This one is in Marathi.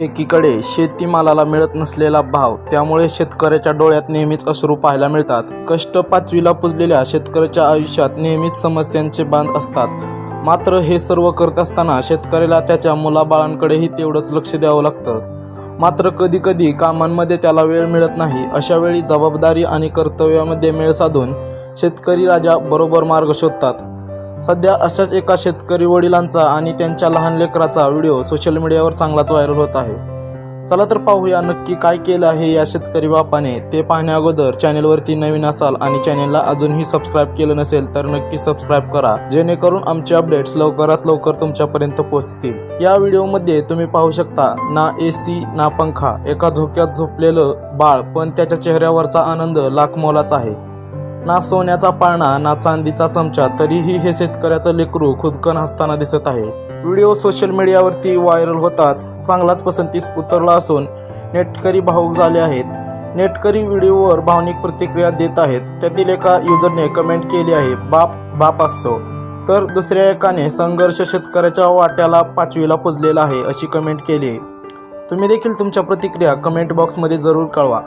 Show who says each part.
Speaker 1: एकीकडे शेतीमालाला मिळत नसलेला भाव त्यामुळे शेतकऱ्याच्या डोळ्यात नेहमीच अश्रू पाहायला मिळतात. कष्ट पाचवीला पुजलेल्या शेतकऱ्याच्या आयुष्यात नेहमीच समस्यांचे बांध असतात. मात्र हे सर्व करत असताना शेतकऱ्याला त्याच्या मुलाबाळांकडेही तेवढंच लक्ष द्यावं लागतं. मात्र कधीकधी कामांमध्ये त्याला वेळ मिळत नाही. अशा वेळी जबाबदारी आणि कर्तव्यामध्ये मेळ साधून शेतकरी राजा बरोबर मार्ग शोधतात. सध्या अशाच एका शेतकरी वडिलांचा आणि त्यांच्या लहान लेकराचा व्हिडिओ सोशल मीडियावर चांगलाच व्हायरल होत आहे. चला तर पाहूया नक्की काय केलं आहे या शेतकरी बापाने. ते पाहण्या अगोदर चॅनेलवरती नवीन असाल आणि चॅनेलला अजूनही सबस्क्राईब केलं नसेल तर नक्की सबस्क्राईब करा जेणेकरून आमचे अपडेट्स लवकरात लवकर तुमच्यापर्यंत पोहोचतील. या व्हिडिओमध्ये तुम्ही पाहू शकता ना एसी ना पंखा. एका झोक्यात झोपलेलं बाळ पण त्याच्या चेहऱ्यावरचा आनंद लाखमोलाचा आहे. ना सोन्याचा पाळणा ना चांदीचा चमचा तरीही हे शेतकऱ्याचं लेकरू खुदकन हसताना दिसत आहे. व्हिडिओ सोशल मीडियावरती व्हायरल होताच चांगलाच पसंतीस उतरला असून नेटकरी भाऊक झाले आहेत. नेटकरी व्हिडिओवर भावनिक प्रतिक्रिया देत आहेत. त्यातील एका युजरने कमेंट केली आहे बाप बाप असतो. तर दुसऱ्या एकाने संघर्ष शेतकऱ्याच्या वाट्याला पाचवीला पुजलेला आहे अशी कमेंट केली आहे. तुम्ही देखील तुमच्या प्रतिक्रिया कमेंट बॉक्समध्ये जरूर कळवा.